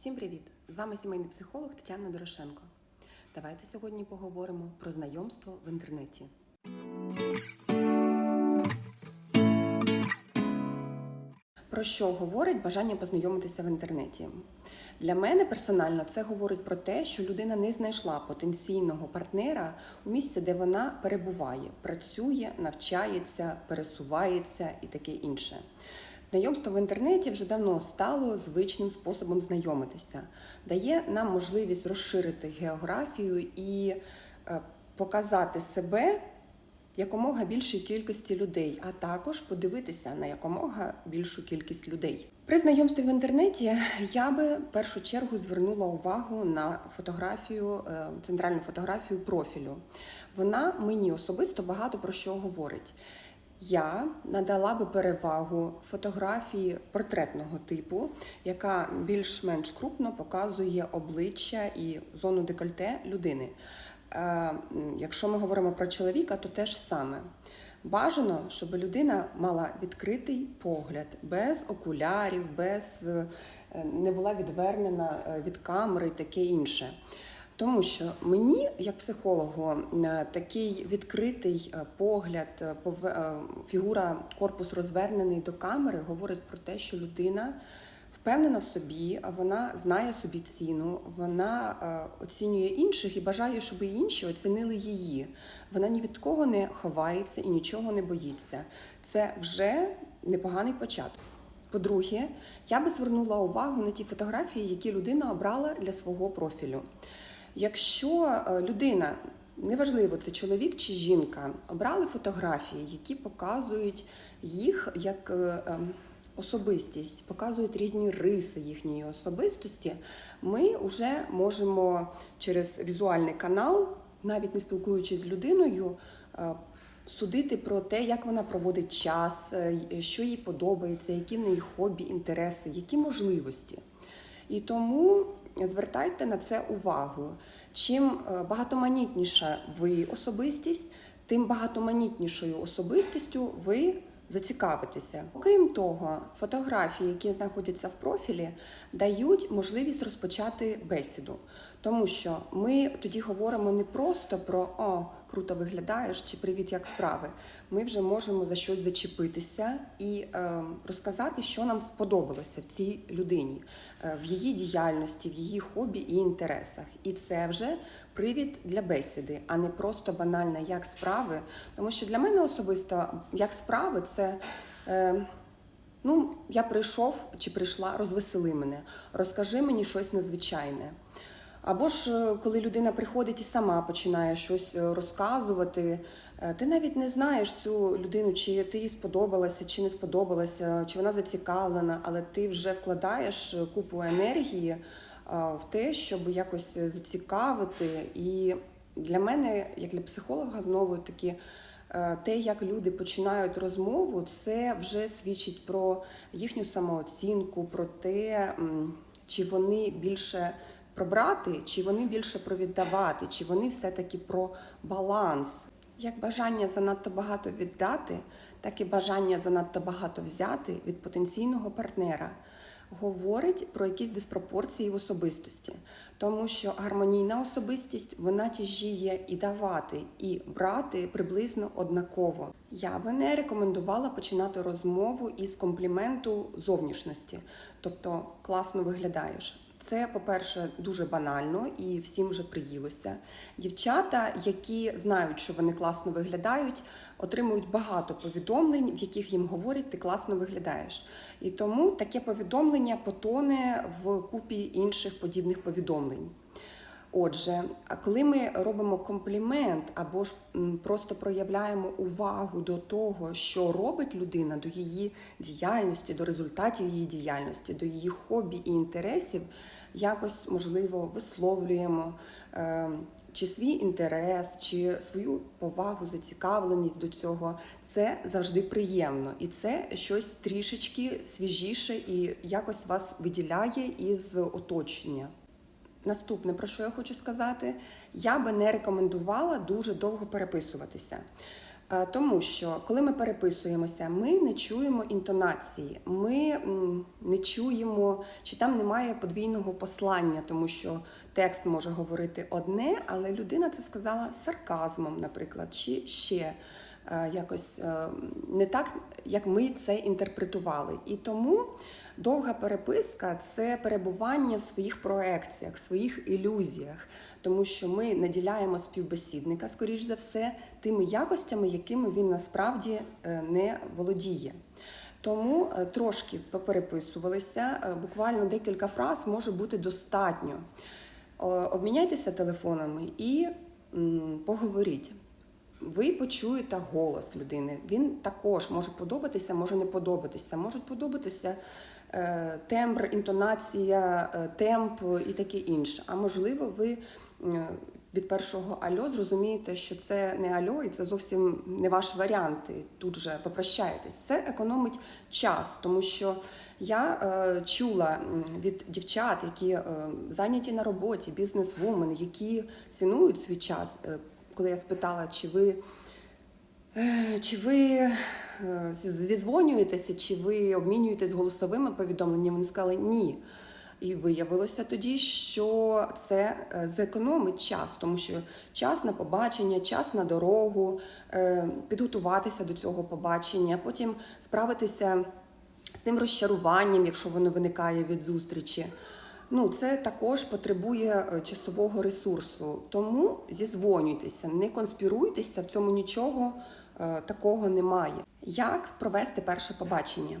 Всім привіт! З вами сімейний психолог Тетяна Дорошенко. Давайте сьогодні поговоримо про знайомство в інтернеті. Про що говорить бажання познайомитися в інтернеті? Для мене персонально це говорить про те, що людина не знайшла потенційного партнера у місці, де вона перебуває, працює, навчається, пересувається і таке інше. Знайомство в інтернеті вже давно стало звичним способом знайомитися, дає нам можливість розширити географію і е, показати себе якомога більшій кількості людей, а також подивитися на якомога більшу кількість людей. При знайомстві в інтернеті я би в першу чергу звернула увагу на фотографію, е, центральну фотографію профілю. Вона мені особисто багато про що говорить. Я надала би перевагу фотографії портретного типу, яка більш-менш крупно показує обличчя і зону декольте людини. Е, Якщо ми говоримо про чоловіка, то теж саме. Бажано, щоб людина мала відкритий погляд, без окулярів, без е, не була відвернена е, від камери і таке інше. Тому що мені, як психологу, е, такий відкритий е, погляд, е, фігура, корпус розвернений до камери говорить про те, що людина впевнена в собі, вона знає собі ціну, вона оцінює інших і бажає, щоб інші оцінили її. Вона ні від кого не ховається і нічого не боїться. Це вже непоганий початок. По-друге, я би звернула увагу на ті фотографії, які людина обрала для свого профілю. Якщо е, людина, неважливо, це чоловік чи жінка, обрали фотографії, які показують їх як е, ем, особистість, показують різні риси їхньої особистості, ми вже можемо через візуальний канал, навіть не спілкуючись з людиною, е, судити про те, як вона проводить час, що їй подобається, які в неї хобі, інтереси, які можливості. І тому звертайте на це увагу. Чим е, багатоманітніша ви особистість, тим багатоманітнішою особистістю ви зацікавитеся. Окрім того, фотографії, які знаходяться в профілі, дають можливість розпочати бесіду, тому що ми тоді говоримо не просто про о, круто виглядаєш чи привіт, як справи. Ми вже можемо за щось зачепитися і е, розказати, що нам сподобалося в цій людині, е, в її діяльності, в її хобі і інтересах. І це вже привід для бесіди, а не просто банальне як справи. Тому що для мене особисто як справи це. Е, Ну, я прийшов чи прийшла, розвесели мене, розкажи мені щось незвичайне. Або ж е, коли людина приходить і сама починає щось е, розказувати, е, ти навіть не знаєш цю людину, чи ти їй сподобалася, чи не сподобалася, чи вона зацікавлена, але ти вже вкладаєш купу енергії в те, щоб якось зацікавити. І для мене, як для психолога, знову таки. Те, як люди починають розмову, це вже свідчить про їхню самооцінку, про те, чи вони більше про брати, чи вони більше про віддавати, чи вони все-таки про баланс. Як бажання занадто багато віддати, так і бажання занадто багато взяти від потенційного партнера говорить про якісь диспропорції в особистості, тому що гармонійна особистість вона тяжіє і давати, і брати приблизно однаково. Я би не рекомендувала починати розмову із компліменту зовнішності, тобто класно виглядаєш. Це, по-перше, дуже банально і всім вже приїлося. Дівчата, які знають, що вони класно виглядають, отримують багато повідомлень, в яких їм говорять, ти класно виглядаєш. І тому таке повідомлення потоне в купі інших подібних повідомлень. Отже, коли ми робимо комплімент або ж просто проявляємо увагу до того, що робить людина, до її діяльності, до результатів її діяльності, до її хобі і інтересів, якось можливо висловлюємо е, чи свій інтерес, чи свою повагу, зацікавленість до цього, це завжди приємно, і це щось трішечки свіжіше і якось вас виділяє із оточення. Наступне, про що я хочу сказати, я би не рекомендувала дуже довго переписуватися. Е, Тому що коли ми переписуємося, ми не чуємо інтонації, ми не чуємо, чи там немає подвійного послання, тому що текст може говорити одне, але людина це сказала сарказмом, наприклад, чи ще якось е, не так, як ми це інтерпретували. І тому довга переписка це перебування в своїх проекціях, в своїх ілюзіях, тому що ми наділяємо співбесідника, скоріш за все, тими якостями, якими він насправді е, не володіє. Тому е, трошки попереписувалися, е, буквально декілька фраз може бути достатньо. Обміняйтеся телефонами і поговоріть. Ви почуєте голос людини. Він також може подобатися, може не подобатися. Можуть подобатися е, тембр, інтонація, е, темп і таке інше. А можливо, ви е, від першого альо зрозумієте, що це не альо, і це зовсім не ваш варіант. І тут же попрощаєтесь. Це економить час, тому що я е, чула від дівчат, які е, зайняті на роботі, бізнес-вумен, які цінують свій час. Е, коли я спитала, чи ви, е, чи ви е, зізвонюєтеся, чи ви обмінюєтесь голосовими повідомленнями, вони сказали ні. І виявилося тоді, що це е, зекономить час, тому що час на побачення, час на дорогу, підготуватися до цього побачення, потім справитися з тим розчаруванням, якщо воно виникає від зустрічі. Ну, це також потребує е, часового ресурсу. Тому зізвонюйтеся, не конспіруйтеся, в цьому нічого е, такого немає. Як провести перше побачення?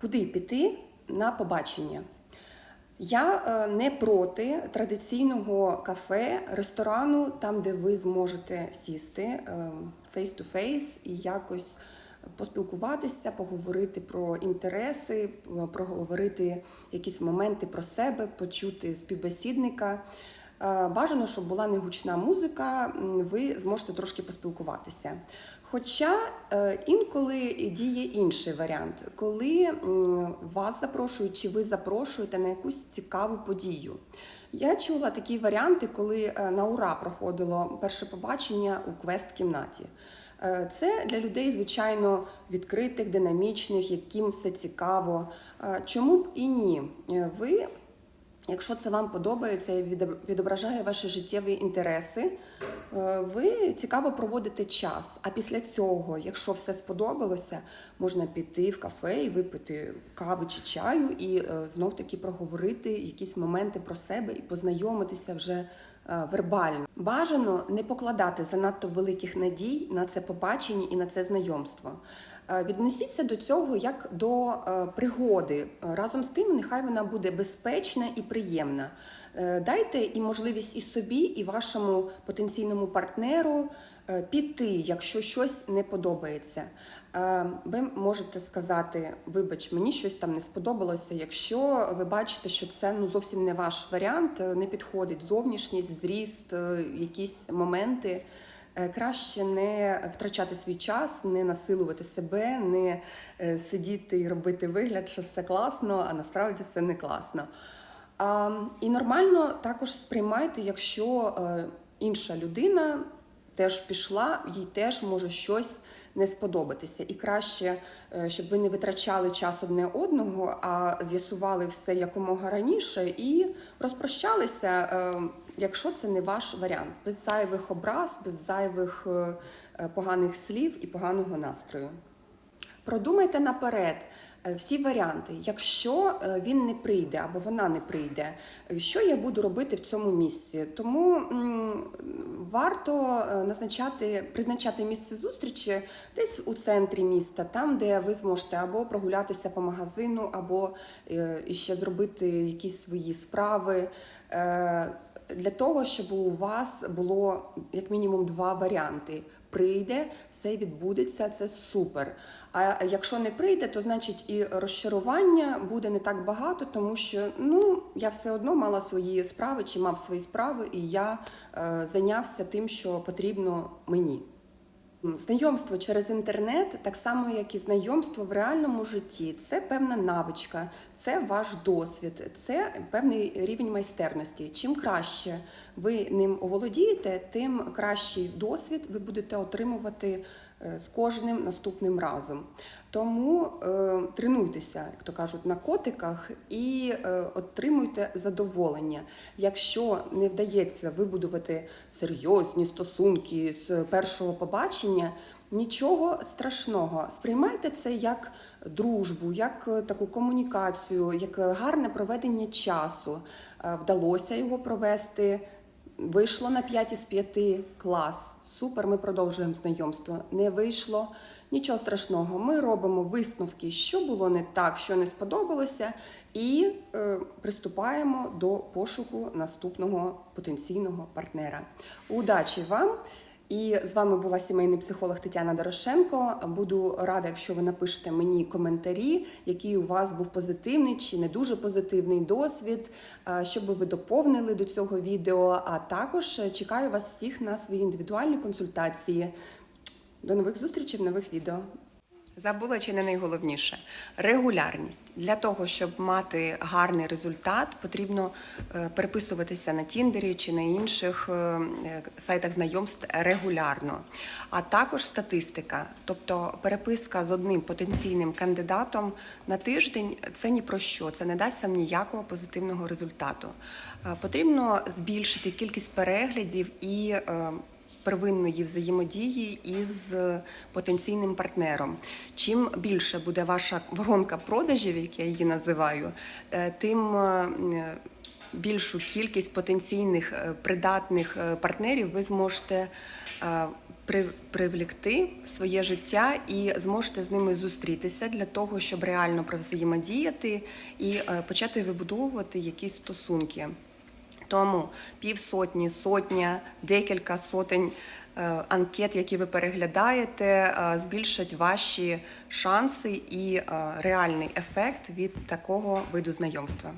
Куди піти на побачення? Я е, не проти традиційного кафе, ресторану, там, де ви зможете сісти фейс-ту-фейс і якось поспілкуватися, поговорити про інтереси, проговорити якісь моменти про себе, почути співбесідника. Е, Бажано, щоб була не гучна музика, ви зможете трошки поспілкуватися. Хоча е, інколи діє інший варіант, коли вас запрошують чи ви запрошуєте на якусь цікаву подію. Я чула такі варіанти, коли е, на ура проходило перше побачення у квест-кімнаті. Е, Це для людей, звичайно, відкритих, динамічних, яким все цікаво. Е, Чому б і ні? Е, Ви Якщо це вам подобається і відображає ваші життєві інтереси, ви цікаво проводите час. А після цього, якщо все сподобалося, можна піти в кафе і випити кави чи чаю, і знов таки проговорити якісь моменти про себе і познайомитися вже вербально. Бажано не покладати занадто великих надій на це побачення і на це знайомство. Е, Віднесіться до цього як до е, пригоди. Разом з тим, нехай вона буде безпечна і приємна. Е, Дайте і можливість і собі, і вашому потенційному партнеру піти, якщо щось не подобається. Ви можете сказати, вибач, мені щось там не сподобалося. Якщо ви бачите, що це ну зовсім не ваш варіант, не підходить зовнішність, зріст, якісь моменти. Е, Краще не втрачати свій час, не насилувати себе, не е, сидіти і робити вигляд, що все класно, а насправді це не класно. А, і нормально також сприймайте, якщо е, інша людина теж пішла, їй теж може щось не сподобатися. І краще, щоб ви не витрачали час одне одного, а з'ясували все якомога раніше і розпрощалися, якщо це не ваш варіант, без зайвих образ, без зайвих е, е, поганих слів і поганого настрою. Продумайте наперед е, всі варіанти. Якщо він не прийде або вона не прийде, що я буду робити в цьому місці? Тому варто назначати, призначати місце зустрічі десь у центрі міста, там, де ви зможете або прогулятися по магазину, або е, іще зробити якісь свої справи. Для того, щоб у вас було як мінімум два варіанти. Прийде, все відбудеться, це супер. А якщо не прийде, то значить і розчарування буде не так багато, тому що ну я все одно мала свої справи чи мав свої справи, і я е, зайнявся тим, що потрібно мені. Знайомство через інтернет, так само як і знайомство в реальному житті, це певна навичка, це ваш досвід, це певний рівень майстерності. Чим краще ви ним оволодієте, тим кращий досвід ви будете отримувати з кожним наступним разом. Тому е, тренуйтеся, як то кажуть, на котиках і е, отримуйте задоволення. Якщо не вдається вибудувати серйозні стосунки з першого побачення, нічого страшного. Сприймайте це як дружбу, як е, таку комунікацію, як е, гарне проведення часу. Е, Вдалося його провести. Вийшло на 5 із 5 клас. Супер, ми продовжуємо знайомство. Не вийшло нічого страшного. Ми робимо висновки, що було не так, що не сподобалося, і е, приступаємо до пошуку наступного потенційного партнера. Удачі вам! І з вами була сімейний психолог Тетяна Дорошенко. Буду рада, якщо ви напишете мені коментарі, який у вас був позитивний чи не дуже позитивний досвід, е, щоб ви доповнили до цього відео. А також е, чекаю вас всіх на свої індивідуальні консультації. До нових зустрічей в нових відео. Забула чи не найголовніше регулярність для того, щоб мати гарний результат, потрібно е, переписуватися на Тіндері чи на інших е, е, сайтах знайомств регулярно. А також статистика, тобто переписка з одним потенційним кандидатом на тиждень це ні про що, це не дасть вам ніякого позитивного результату. Потрібно збільшити кількість переглядів і первинної взаємодії із потенційним партнером. Чим більше буде ваша воронка продажів, як я її називаю, е, тим е, більшу кількість потенційних е, придатних партнерів ви зможете привлекти в своє життя і зможете з ними зустрітися для того, щоб реально провзаємодіяти і почати вибудовувати якісь стосунки. Тому півсотні, сотня, декілька сотень е, анкет, які ви переглядаєте, е, збільшать ваші шанси і е, реальний ефект від такого виду знайомства.